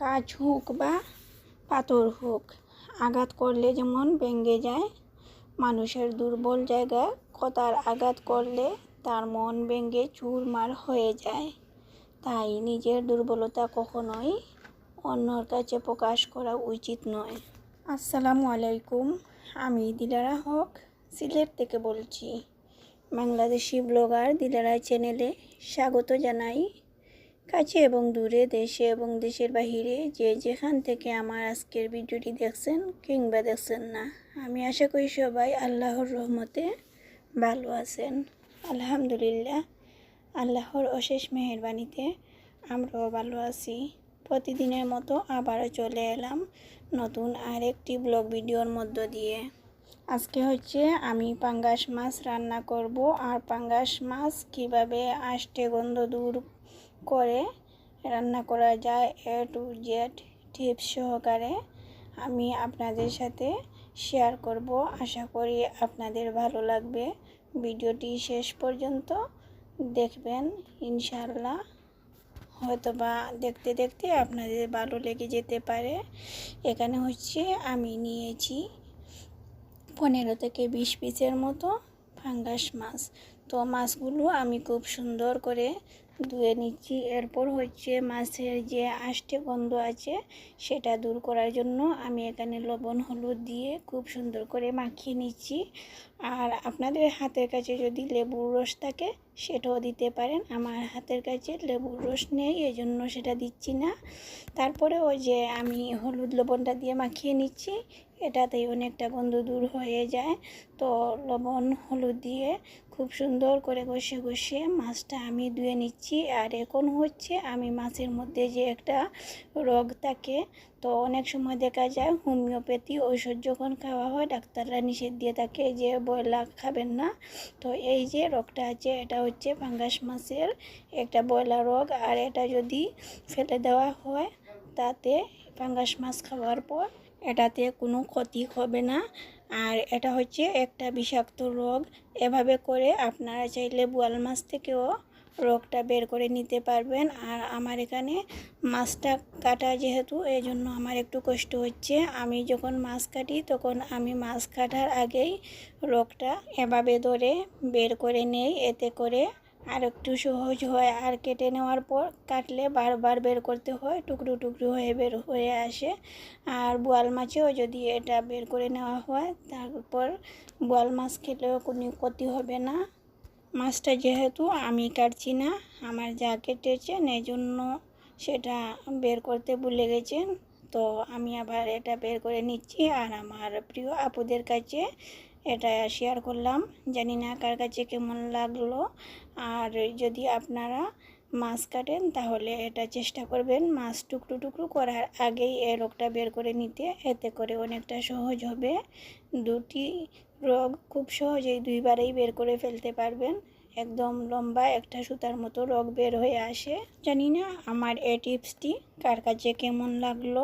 কাজ হোক বা পাথর হোক, আঘাত করলে যেমন ভেঙে যায়, মানুষের দুর্বল জায়গায় কথার আঘাত করলে তার মন ভেঙে চুরমার হয়ে যায়। তাই নিজের দুর্বলতা কখনোই অন্যর কাছে প্রকাশ করা উচিত নয়। আসসালামু আলাইকুম, আমি দিলারা হক, সিলেট থেকে বলছি। বাংলাদেশি ব্লগার দিলারা চ্যানেলে স্বাগত জানাই। কাছে এবং দূরে দেশে এবং দেশের বাহিরে যে যেখান থেকে আমার আজকের ভিডিওটি দেখছেন কিংবা দেখছেন না, আমি আশা করি সবাই আল্লাহর রহমতে ভালো আছেন। আলহামদুলিল্লাহ, আল্লাহর অশেষ মেহরবানিতে আমরাও ভালো আছি। প্রতিদিনের মতো আবারও চলে এলাম নতুন আরেকটি ব্লগ ভিডিওর মধ্য দিয়ে। আজকে হচ্ছে আমি পাঙ্গাস মাছ রান্না করব, আর পাঙ্গাস মাছ কীভাবে আষ্টে গন্ধ দূর করে রান্না করা যায় এ টু জেড টিপস সহকারে। আমি আপনাদের সাথে শেয়ার করব। আশা করি আপনাদের ভালো লাগবে। ভিডিওটি শেষ পর্যন্ত দেখবেন। ইনশাল্লাহ হয়তো বা দেখতে দেখতে আপনাদের ভালো লেগে যেতে পারে। এখানে হচ্ছে আমি নিয়েছি পনেরো থেকে বিশ পিসের মতো ফাঙ্গাস মাছ। তো মাছগুলো আমি খুব সুন্দর করে ধুয়ে নিচ্ছি। এরপর হচ্ছে মাছের যে আষ্টে গন্ধ আছে, সেটা দূর করার জন্য আমি এখানে লবণ, হলুদ দিয়ে খুব সুন্দর করে মাখিয়ে নিচ্ছি। আর আপনাদের হাতের কাছে যদি লেবুর রস থাকে, সেটাও দিতে পারেন। আমার হাতের কাছে লেবুর রস নেই এই জন্য সেটা দিচ্ছি না। তারপরে ওই যে আমি হলুদ লবণটা দিয়ে মাখিয়ে নিচ্ছি। এটাতেই অনেকটা গন্ধ দূর হয়ে যায়। তো লবণ, হলুদ দিয়ে খুব সুন্দর করে ঘষে ঘষে মাছটা আমি ধুয়ে নিচ্ছি। আর এখন হচ্ছে আমি মাছের মধ্যে যে একটা রোগ থাকে, তো অনেক সময় দেখা যায় হোমিওপ্যাথি ঔষধ যখন খাওয়া হয়, ডাক্তাররা নিষেধ দিয়ে থাকে যে বয়লা খাবেন না। তো এই যে রোগটা আছে, এটা হচ্ছে ফাঙ্গাস মাছের একটা বয়লা রোগ। আর এটা যদি ফেলে দেওয়া হয়, তাতে ফাঙ্গাস মাছ খাওয়ার পর এটাতে কোনো ক্ষতি হবে না। আর এটা হচ্ছে একটা বিষাক্ত রোগ। এভাবে করে আপনারা চাইলে বোয়াল মাছ থেকেও রোগটা বের করে নিতে পারবেন। আর আমার এখানে মাছটা কাটা যেহেতু এই জন্য আমার একটু কষ্ট হচ্ছে। আমি যখন মাছ কাটি, তখন আমি মাছ কাটার আগেই রোগটা এভাবে ধরে বের করে নেই। এতে করে আর একটু সহজ হয়, আর কেটে নেওয়ার পর কাটলে বারবার বের করতে হয়, টুকরো টুকরো হয়ে বের হয়ে আসে। আর বোয়াল মাছেও যদি এটা বের করে নেওয়া হয়, তারপর বোয়াল মাছ খেলেও কোনো ক্ষতি হবে না। মাছটা যেহেতু আমি কাটছি না, আমার যা কেটেছেন এই জন্য সেটা বের করতে ভুলে গেছেন তো আমি আবার এটা বের করে নিচ্ছি, আর আমার প্রিয় আপুদের কাছে এটা শেয়ার করলাম। জানি না কার কাছে কেমন লাগল। আর যদি আপনারা মাছ কাটেন, তাহলে এটা চেষ্টা করবেন মাছ টুকরো টুকরো করার আগেই এই রোগটা বের করে নিতে। এতে করে অনেকটা সহজ হবে। দুটি রোগ খুব সহজেই দুইবারেই বের করে ফেলতে পারবেন। একদম লম্বা একটা সুতার মতো রোগ বের হয়ে আসে। জানি না আমার এই টিপসটি কার কাছে কেমন লাগল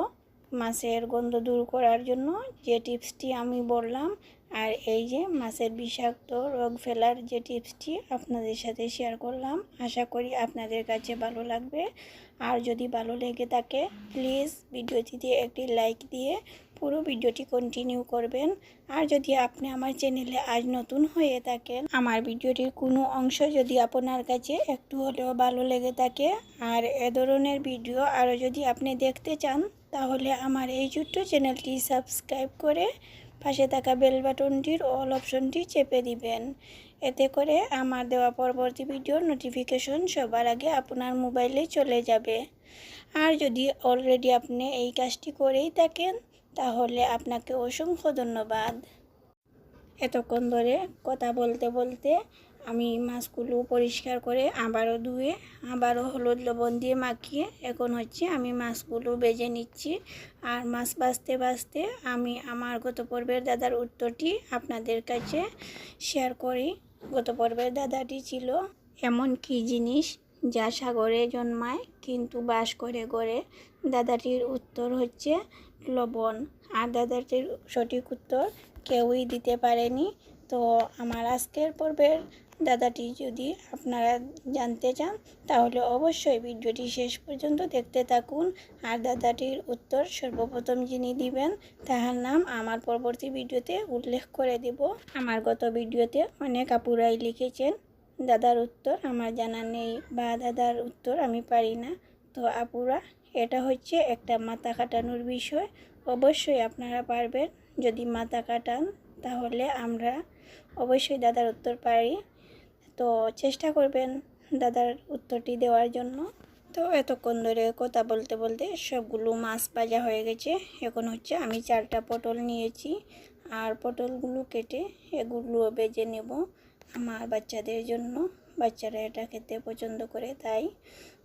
মাছের গন্ধ দূর করার জন্য। যে টিপসটি আমি বললাম আর এই যে মাছের বিষাক্ত রোগ ফেলার যে টিপসটি আপনাদের সাথে শেয়ার করলাম, আশা করি আপনাদের কাছে ভালো লাগবে। আর যদি ভালো লেগে থাকে প্লিজ ভিডিওটিতে একটি লাইক দিয়ে পুরো ভিডিওটি কন্টিনিউ করবেন। আর যদি আপনি আমার চ্যানেলে আজ নতুন হয়ে থাকেন, আমার ভিডিওটির কোনো অংশ যদি আপনার কাছে একটু হলেও ভালো লেগে থাকে, আর এ ধরনের ভিডিও আরও যদি আপনি দেখতে চান, তাহলে আমার এই ছোট্ট চ্যানেলটি সাবস্ক্রাইব করে পাশে থাকা বেল বাটনটির অল অপশনটি চেপে দিবেন। এতে করে আমার দেওয়া পরবর্তী ভিডিওর নোটিফিকেশন সবার আগে আপনার মোবাইলে চলে যাবে। আর যদি অলরেডি আপনি এই কাজটি করেই থাকেন, তাহলে আপনাকে অসংখ্য ধন্যবাদ। এতক্ষণ ধরে কথা বলতে বলতে আমি মাছগুলো পরিষ্কার করে আবারও ধুয়ে, আবারও হলুদ লবণ দিয়ে মাখিয়ে, এখন হচ্ছে আমি মাছগুলো বেজে নিচ্ছি। আর মাছ বাঁচতে বাঁচতে আমি আমার গত পর্বের দাদার উত্তরটি আপনাদের কাছে শেয়ার করি। গত পর্বের দাদাটি ছিল এমন কি জিনিস যা সাগরে জন্মায় কিন্তু বাস করে গড়ে? দাদাটির উত্তর হচ্ছে লবণ। আর দাদাটির সঠিক উত্তর কেউই দিতে পারেনি। তো আমার আজকের পর্বের দাদাটি যদি আপনারা জানতে চান, তাহলে অবশ্যই ভিডিওটি শেষ পর্যন্ত দেখতে থাকুন। আর দাদাটির উত্তর সর্বপ্রথম যিনি দিবেন, তাহার নাম আমার পরবর্তী ভিডিওতে উল্লেখ করে দেব। আমার গত ভিডিওতে অনেক আপুরাই লিখেছেন, দাদার উত্তর আমার জানা নেই বা দাদার উত্তর আমি পারি না। তো আপুরা, এটা হচ্ছে একটা মাথা কাটানোর বিষয়। অবশ্যই আপনারা পারবেন। যদি মাথা কাটান, তাহলে আমরা অবশ্যই দাদার উত্তর পারি। তো চেষ্টা করবেন দাদার উত্তরটি দেওয়ার জন্য। তো এতক্ষণ ধরে কথা বলতে বলতে সবগুলো মাছ ভাজা হয়ে গেছে। এখন হচ্ছে আমি চারটা পটল নিয়েছি। আর পটলগুলো কেটে এগুলো বেজে নেব আমার বাচ্চাদের জন্য। বাচ্চারা এটা খেতে পছন্দ করে, তাই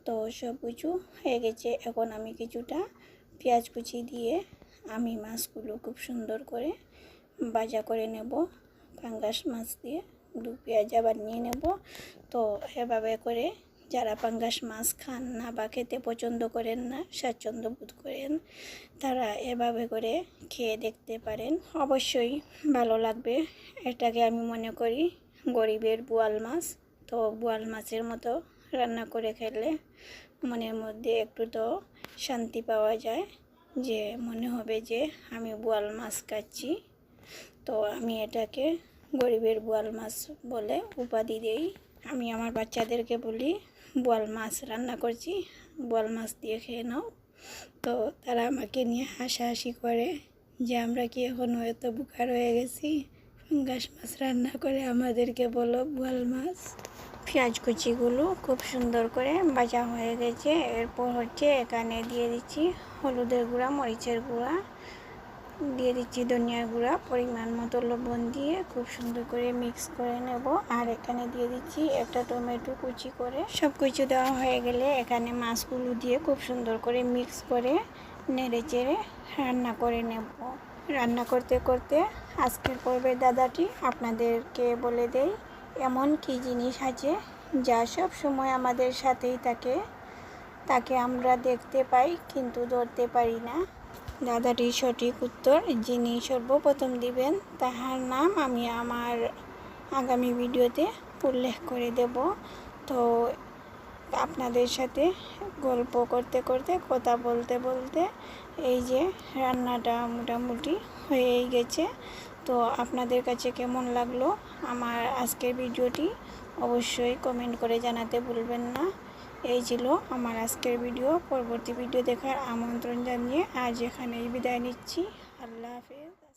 তো সব কিছু হয়ে গেছে। এখন আমি কিছুটা পেঁয়াজ কুচি দিয়ে আমি মাছগুলো খুব সুন্দর করে ভাজা করে নেব। পাঙ্গাস মাছ দিয়ে দু পেঁয়াজ আবার নিয়ে নেব। তো এভাবে করে যারা পাঙ্গাস মাছ খান না বা খেতে পছন্দ করেন না, স্বাচ্ছন্দ্য বোধ করেন, তারা এভাবে করে খেয়ে দেখতে পারেন। অবশ্যই ভালো লাগবে। এটাকে আমি মনে করি গরিবের বোয়াল মাছ। তো বোয়াল মাছের মতো রান্না করে খেলে মনের মধ্যে একটু তো শান্তি পাওয়া যায় যে মনে হবে যে আমি বোয়াল মাছ খাচ্ছি। তো আমি এটাকে গরিবের বোয়াল মাছ বলে উপাধি দেই। আমি আমার বাচ্চাদেরকে বলি, বোয়াল মাছ রান্না করছি, বোয়াল মাছ দিয়ে খেয়ে নাও। তো তারা আমাকে নিয়ে হাসাহাসি করে যে আমরা কি এখন হয়তো বুকার হয়ে গেছি? ফাঙ্গাস মাছ রান্না করে আমাদেরকে বলো বোয়াল মাছ। পেঁয়াজ কুচিগুলো খুব সুন্দর করে ভাজা হয়ে গেছে। এরপর হচ্ছে এখানে দিয়ে দিচ্ছি হলুদের গুঁড়া, মরিচের গুঁড়া। দিয়ে দিচ্ছি ধনিয়ার গুঁড়া, পরিমাণ মতো লবণ দিয়ে খুব সুন্দর করে মিক্স করে নেব। আর এখানে দিয়ে দিচ্ছি একটা টমেটো কুচি করে। সব কিছু দেওয়া হয়ে গেলে এখানে মাছগুলো দিয়ে খুব সুন্দর করে মিক্স করে নেড়ে চেড়ে রান্না করে নেব। রান্না করতে করতে আজকের পর্বের দাদাটি আপনাদেরকে বলে দেই, এমন কি জিনিস আছে যা সব সময় আমাদের সাথেই থাকে? তাকে আমরা দেখতে পাই কিন্তু ধরতে পারি না। দাদাটির সঠিক উত্তর যিনি সর্বপ্রথম দিবেন, তাহার নাম আমি আমার আগামী ভিডিওতে উল্লেখ করে দেব। তো আপনাদের সাথে গল্প করতে করতে, কথা বলতে বলতে এই যে রান্নাটা মোটামুটি হয়েই গেছে। তো আপনাদের কাছে কেমন লাগল আমার আজকের ভিডিওটি? অবশ্যই কমেন্ট করে জানাতে ভুলবেন না। এই ছিল আমার আজকের ভিডিও পরবর্তী ভিডিও দেখার আমন্ত্রণ জানিয়ে আজ এখানেই বিদায় নিচ্ছি। আল্লাহ হাফেজ।